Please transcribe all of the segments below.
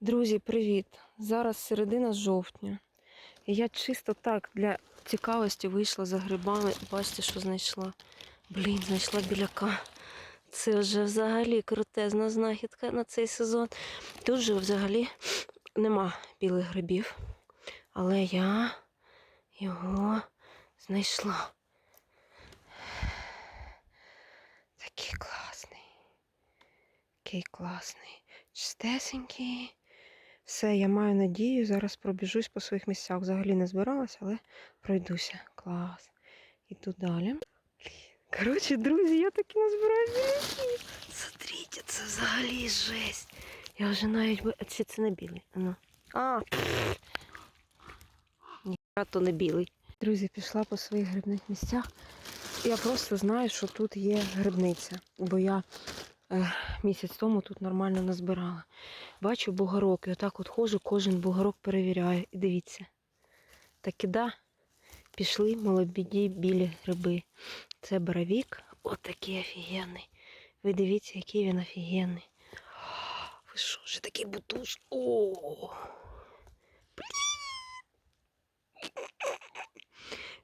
Друзі, привіт! Зараз середина жовтня. І я чисто так для цікавості вийшла за грибами. Бачите, що знайшла. Блін, знайшла біляка. Це вже взагалі крутезна знахідка на цей сезон. Тут же взагалі нема білих грибів. Але я його знайшла. Такий класний. Такий класний. Чистесенький. Все, я маю надію, зараз пробіжусь по своїх місцях. Взагалі не збиралася, але пройдуся. Клас. Іду далі. Коротше, друзі, я таки назбираю біляків. Смотрите, це взагалі жесть. Я вже навіть би. Чи це не білий? А Ну. Ні, то не білий. Друзі, пішла по своїх грибних місцях. Я просто знаю, що тут є грибниця, бо я місяць тому тут нормально назбирала. Бачу бугорок, і отак от ходжу, кожен бугорок перевіряю. І дивіться. Та да, пішли молоді білі гриби. Це боровік, отакий офігенний. Ви дивіться, який він офігенний. Ви що, ще такий бутуш? О!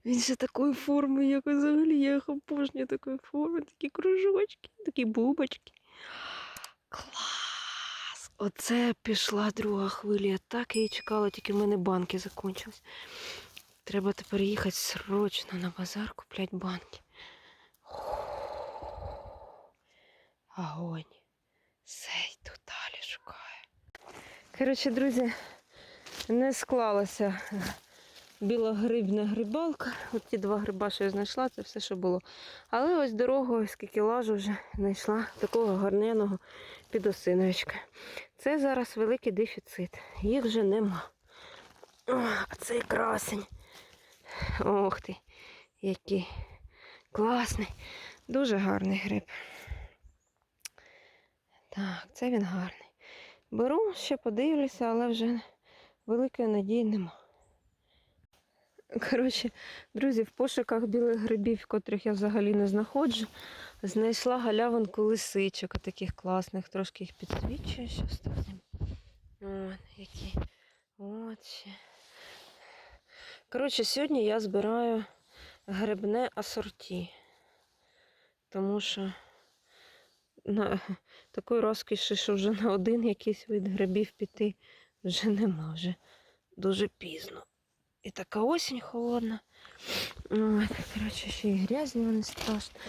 Він ще такої форми, як взагалі. Я їх обожнюю такої форми, такі кружочки, такі бубочки. Клас! Оце пішла друга хвиля. Я так її чекала, тільки в мене банки закінчились. Треба тепер їхати срочно на базар купляти банки. Огонь. Все, йду далі шукаю. Коротше, друзі, не склалася білогрибна грибалка. От ті два гриба, що я знайшла, це все, що було. Але ось дорогою, скільки лажу, вже знайшла такого гарненого підосиновичка. Це зараз великий дефіцит. Їх вже нема. А цей красень. Ох ти, який класний. Дуже гарний гриб. Так, це він гарний. Беру, ще подивлюся, але вже великої надії нема. Коротше, друзі, в пошуках білих грибів, котрих я взагалі не знаходжу, знайшла галявинку лисичок, таких класних, трошки їх підсвічую, що ставимо. От, які. От ще. Коротше, сьогодні я збираю грибне асорті. Тому що на такої розкіші, що вже на один якийсь вид грибів піти вже нема, вже дуже пізно. І така осінь холодна. От, коротше, ще й грязні вони страшно.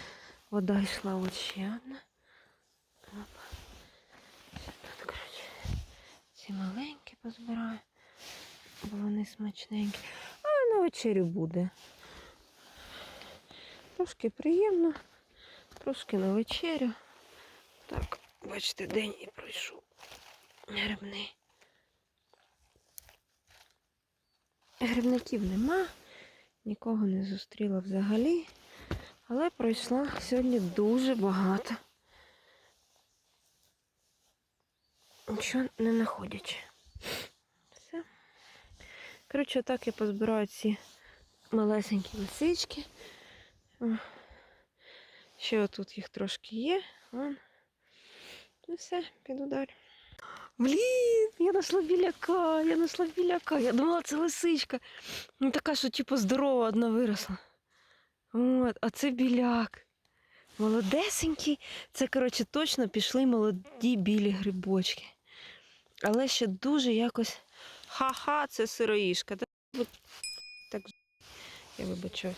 Вода йшла от ще одна. Тут, коротше, ці маленькі позбираю, бо вони смачненькі. А на вечерю буде. Трошки приємно, трошки на вечерю. Так, бачите, день і пройшов. Грибний. Грибників нема, нікого не зустріла взагалі, але пройшла сьогодні дуже багато. Нічого не знаходячи. Все. Коротше, так я позбираю ці малесенькі лисички. Ще отут їх трошки є. Ну все, піду далі. Блін, я знайшла біляка, я знайшла біляка. Я думала, це лисичка. Ну така, що типу здорова одна виросла. От, а це біляк. Молодесенький. Це, коротше, точно пішли молоді білі грибочки. Але ще дуже якось. Ха-ха, це сироїшка. Так, я вибачаюсь.